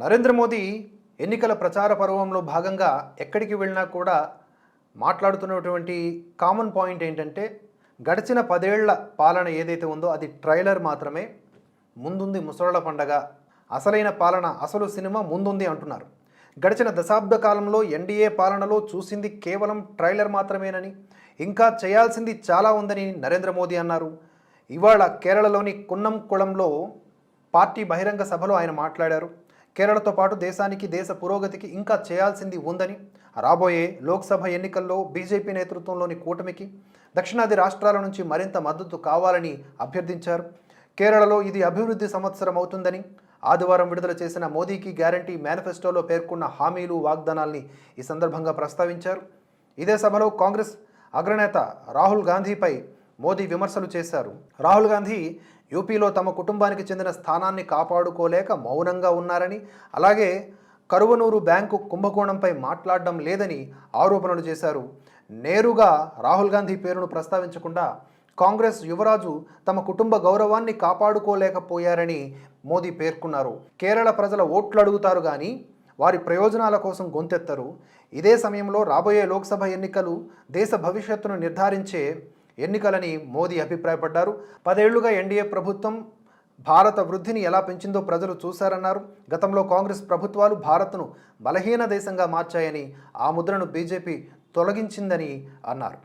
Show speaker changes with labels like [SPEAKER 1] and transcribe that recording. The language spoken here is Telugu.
[SPEAKER 1] నరేంద్ర మోదీ ఎన్నికల ప్రచార పర్వంలో భాగంగా ఎక్కడికి వెళ్ళినా కూడా మాట్లాడుతున్నటువంటి కామన్ పాయింట్ ఏంటంటే గడిచిన పదేళ్ళ పాలన ఏదైతే ఉందో అది ట్రైలర్ మాత్రమే. ముందుంది ముసళ్ళ పండగ. అసలైన పాలన అసలు సినిమా ముందుంది అంటున్నారు. గడిచిన దశాబ్ద కాలంలో ఎన్డీఏ పాలనలో చూసింది కేవలం ట్రైలర్ మాత్రమేనని ఇంకా చేయాల్సింది చాలా ఉందని నరేంద్ర మోదీ అన్నారు. ఇవాళ కేరళలోని కున్నంకుళంలో పార్టీ బహిరంగ సభలో ఆయన మాట్లాడారు. కేరళతో పాటు దేశానికి దేశ పురోగతికి ఇంకా చేయాల్సింది ఉందని రాబోయే లోక్సభ ఎన్నికల్లో బీజేపీ నేతృత్వంలోని కూటమికి దక్షిణాది రాష్ట్రాల నుంచి మరింత మద్దతు కావాలని అభ్యర్థించారు. కేరళలో ఇది అభివృద్ధి సంవత్సరం అవుతుందని ఆదివారం విడుదల చేసిన మోదీకి గ్యారంటీ మేనిఫెస్టోలో పేర్కొన్న హామీలు వాగ్దానాల్ని ఈ సందర్భంగా ప్రస్తావించారు. ఇదే సభలో కాంగ్రెస్ అగ్రనేత రాహుల్ గాంధీపై మోదీ విమర్శలు చేశారు. రాహుల్ గాంధీ యూపీలో తమ కుటుంబానికి చెందిన స్థానాన్ని కాపాడుకోలేక మౌనంగా ఉన్నారని అలాగే కరువనూరు బ్యాంకు కుంభకోణంపై మాట్లాడడం లేదని ఆరోపణలు చేశారు. నేరుగా రాహుల్ గాంధీ పేరును ప్రస్తావించకుండా కాంగ్రెస్ యువరాజు తమ కుటుంబ గౌరవాన్ని కాపాడుకోలేకపోయారని మోదీ పేర్కొన్నారు. కేరళ ప్రజల ఓట్లు అడుగుతారు కానీ వారి ప్రయోజనాల కోసం గొంతెత్తరు. ఇదే సమయంలో రాబోయే లోక్సభ ఎన్నికలు దేశ భవిష్యత్తును నిర్ధారించే ఎన్నికలని మోదీ అభిప్రాయపడ్డారు. పదేళ్ళుగా ఎన్డీఏ ప్రభుత్వం భారత వృద్ధిని ఎలా పెంచిందో ప్రజలు చూశారన్నారు. గతంలో కాంగ్రెస్ ప్రభుత్వాలు భారత్ను బలహీన దేశంగా మార్చాయని ఆ ముద్రను బీజేపీ తొలగించిందని అన్నారు.